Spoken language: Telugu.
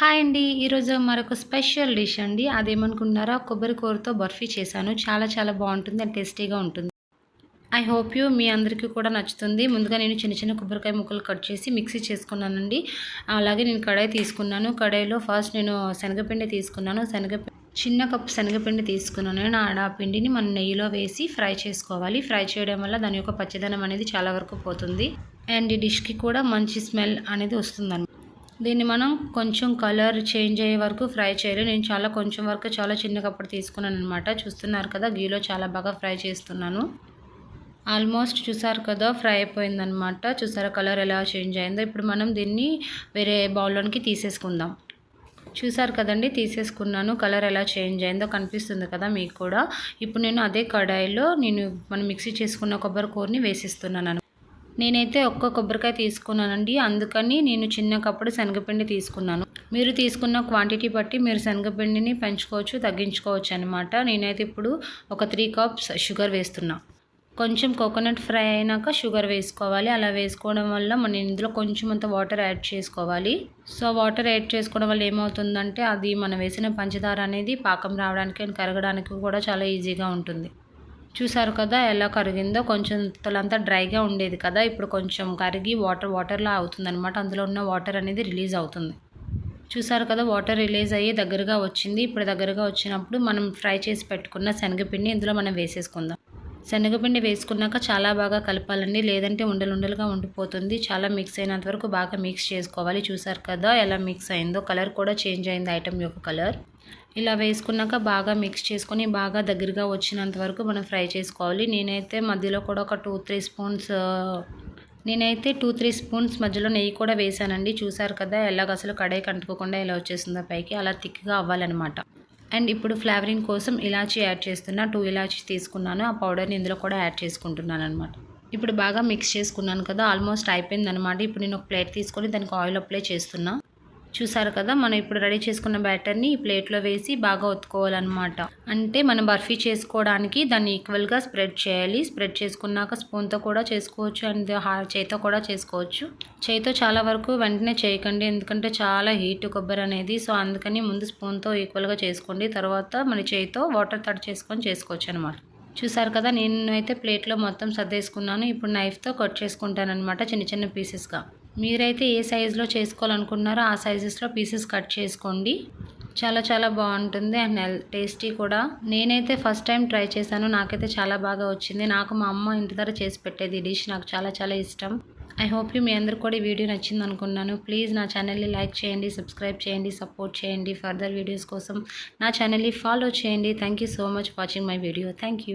హాయ్ అండి. ఈరోజు మరొక స్పెషల్ డిష్ అండి. అదేమనుకుంటున్నారా? కొబ్బరి కూరతో బర్ఫీ చేశాను. చాలా చాలా బాగుంటుంది అండ్ టేస్టీగా ఉంటుంది. ఐ హోప్ యూ మీ అందరికీ కూడా నచ్చుతుంది. ముందుగా నేను చిన్న చిన్న కొబ్బరికాయ ముక్కలు కట్ చేసి మిక్సీ చేసుకున్నానండి. అలాగే నేను కడాయి తీసుకున్నాను. కడాయిలో ఫస్ట్ నేను శనగపిండి తీసుకున్నాను. శనగ చిన్న కప్పు శనగపిండి తీసుకున్నాను. నేను ఆ పిండిని మనం నెయ్యిలో వేసి ఫ్రై చేసుకోవాలి. ఫ్రై చేయడం వల్ల దాని యొక్క పచ్చదనం అనేది చాలా వరకు పోతుంది. అండ్ ఈ డిష్కి కూడా మంచి స్మెల్ అనేది వస్తుంది దీన్ని మనం కొంచెం కలర్ చేంజ్ అయ్యే వరకు ఫ్రై చేయాలి నేను చాలా కొంచెం వరకు చాలా చిన్న కప్పుడు తీసుకున్నాను అనమాట చూస్తున్నారు కదా గీలో చాలా బాగా ఫ్రై చేస్తున్నాను. ఆల్మోస్ట్ చూసారు కదా ఫ్రై అయిపోయిందనమాట చూసారా కలర్ ఎలా చేంజ్ అయిందో. ఇప్పుడు మనం దీన్ని వేరే బౌల్లోనికి తీసేసుకుందాం. చూసారు కదండి తీసేసుకున్నాను. కలర్ ఎలా చేంజ్ అయిందో కనిపిస్తుంది కదా మీకు కూడా. ఇప్పుడు నేను అదే కడాయిలో నేను మనం మిక్సీ చేసుకున్న కొబ్బరి కూరని వేసిస్తున్నాను నేనైతే ఒక్క కొబ్బరికాయ తీసుకున్నానండి. అందుకని నేను చిన్న కప్పుడు శనగపిండి తీసుకున్నాను. మీరు తీసుకున్న క్వాంటిటీ బట్టి మీరు శనగపిండిని పెంచుకోవచ్చు తగ్గించుకోవచ్చు అనమాట నేనైతే ఇప్పుడు ఒక త్రీ కప్స్ షుగర్ వేస్తున్నా. కొంచెం కోకోనట్ ఫ్రై అయినాక షుగర్ వేసుకోవాలి. అలా వేసుకోవడం వల్ల మనం ఇందులో కొంచెం అంత వాటర్ యాడ్ చేసుకోవాలి. సో వాటర్ యాడ్ చేసుకోవడం వల్ల ఏమవుతుందంటే అది మనం వేసిన పంచదార అనేది పాకం రావడానికి కరగడానికి కూడా చాలా ఈజీగా ఉంటుంది. చూసారు కదా ఎలా కరిగిందో? కొంచెం తలంతా డ్రైగా ఉండేది కదా. ఇప్పుడు కొంచెం కరిగి వాటర్ వాటర్లా అవుతుందనమాట అందులో ఉన్న వాటర్ అనేది రిలీజ్ అవుతుంది. చూసారు కదా వాటర్ రిలీజ్ అయ్యి దగ్గరగా వచ్చింది. ఇప్పుడు దగ్గరగా వచ్చినప్పుడు మనం ఫ్రై చేసి పెట్టుకున్న శనగపిండి ఇందులో మనం వేసేసుకుందాం. శనగపిండి వేసుకున్నాక చాలా బాగా కలపాలండి. లేదంటే ఉండలుండలుగా ఉండిపోతుంది. చాలా మిక్స్ అయినంత వరకు బాగా మిక్స్ చేసుకోవాలి. చూసారు కదా ఎలా మిక్స్ అయిందో. కలర్ కూడా చేంజ్ అయింది ఐటమ్ యొక్క కలర్ ఇలా వేసుకున్నాక బాగా మిక్స్ చేసుకొని బాగా దగ్గరగా వచ్చినంత వరకు మనం ఫ్రై చేసుకోవాలి. నేనైతే మధ్యలో కూడా ఒక టూ త్రీ స్పూన్స్ నేనైతే టూ త్రీ స్పూన్స్ మధ్యలో నెయ్యి కూడా వేసానండి. చూసారు కదా ఎలాగ అసలు కడాయి కంటుకోకుండా ఇలా వచ్చేసిందో పైకి అలా థిక్గా అవ్వాలన్నమాట. అండ్ ఇప్పుడు ఫ్లేవరింగ్ కోసం ఇలాచీ యాడ్ చేస్తున్నా టూ ఇలాచీ తీసుకున్నాను. ఆ పౌడర్ని ఇందులో కూడా యాడ్ చేసుకుంటున్నాను అనమాట ఇప్పుడు బాగా మిక్స్ చేసుకున్నాను కదా ఆల్మోస్ట్ అయిపోయింది అనమాట ఇప్పుడు నేను ఒక ప్లేట్ తీసుకొని దానికి ఆయిల్ అప్లై చేస్తున్నా. చూసారు కదా మనం ఇప్పుడు రెడీ చేసుకున్న బ్యాటర్ని ఈ ప్లేట్లో వేసి బాగా ఒత్తుకోవాలన్నమాట. అంటే మనం బర్ఫీ చేసుకోవడానికి దాన్ని ఈక్వల్గా స్ప్రెడ్ చేయాలి. స్ప్రెడ్ చేసుకున్నాక స్పూన్తో కూడా చేసుకోవచ్చు అండ్ చేతితో కూడా చేసుకోవచ్చు. చేతితో చాలా వరకు వెంటనే చేయకండి ఎందుకంటే చాలా హీట్ కొబ్బరి అనేది. సో అందుకని ముందు స్పూన్తో ఈక్వల్గా చేసుకోండి. తర్వాత మన చేతితో వాటర్ తడి చేసుకొని చేసుకోవచ్చు అనమాట చూసారు కదా నేను అయితే ప్లేట్లో మొత్తం సర్దేసుకున్నాను. ఇప్పుడు నైఫ్తో కట్ చేసుకుంటాను అనమాట చిన్న చిన్న పీసెస్గా మీరైతే ఏ సైజులో చేసుకోవాలనుకున్నారో ఆ సైజెస్లో పీసెస్ కట్ చేసుకోండి. చాలా చాలా బాగుంటుంది అండ్ టేస్టీ కూడా. నేనైతే ఫస్ట్ టైం ట్రై చేశాను. నాకైతే చాలా బాగా వచ్చింది. నాకు మా అమ్మ ఇంటి దగ్గర చేసి పెట్టేది డిష్. నాకు చాలా చాలా ఇష్టం. ఐ హోప్ యూ మీ అందరు కూడా ఈ వీడియో నచ్చింది అనుకున్నాను. ప్లీజ్ నా ఛానల్ని లైక్ చేయండి సబ్స్క్రైబ్ చేయండి సపోర్ట్ చేయండి ఫర్దర్ వీడియోస్ కోసం. నా ఛానల్ని ఫాలో చేయండి. Thank so much watching my video. Thank